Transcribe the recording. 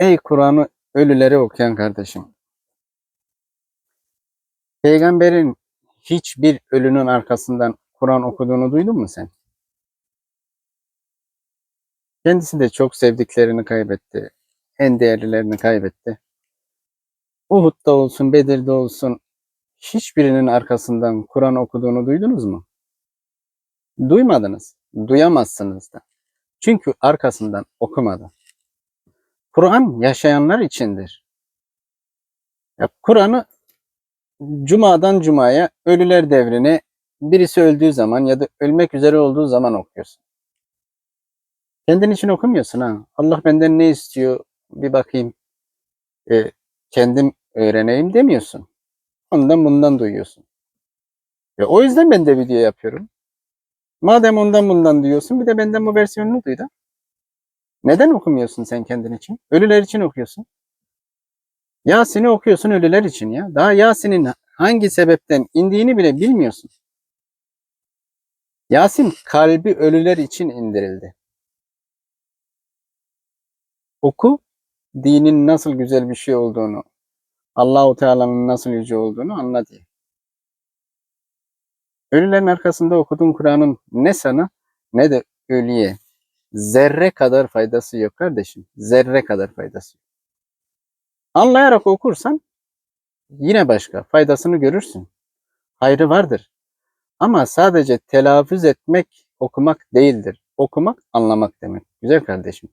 Ey Kur'an'ı ölülere okuyan kardeşim. Peygamberin hiçbir ölünün arkasından Kur'an okuduğunu duydun mu sen? Kendisi de çok sevdiklerini kaybetti. En değerlilerini kaybetti. Uhud'da olsun, Bedir'de olsun hiçbirinin arkasından Kur'an okuduğunu duydunuz mu? Duymadınız. Duyamazsınız da. Çünkü arkasından okumadı. Kur'an yaşayanlar içindir. Ya Kur'an'ı cumadan cumaya, ölüler devrine birisi öldüğü zaman ya da ölmek üzere olduğu zaman okuyorsun. Kendin için okumuyorsun ha. Allah benden ne istiyor bir bakayım. E, kendim öğreneyim demiyorsun. Ondan bundan duyuyorsun. Ve o yüzden ben de video yapıyorum. Madem ondan bundan diyorsun bir de benden bu versiyonunu duy. Neden okumuyorsun sen kendin için? Ölüler için okuyorsun. Yasin'i okuyorsun ölüler için ya. Daha Yasin'in hangi sebepten indiğini bile bilmiyorsun. Yasin kalbi ölüler için indirildi. Oku, dinin nasıl güzel bir şey olduğunu, Allahu Teala'nın nasıl yüce olduğunu anla diye. Ölülerin arkasında okuduğun Kur'an'ın ne sana ne de ölüye zerre kadar faydası yok kardeşim. Zerre kadar faydası. Anlayarak okursan yine başka faydasını görürsün. Hayrı vardır. Ama sadece telaffuz etmek okumak değildir. Okumak anlamak demek. Güzel kardeşim.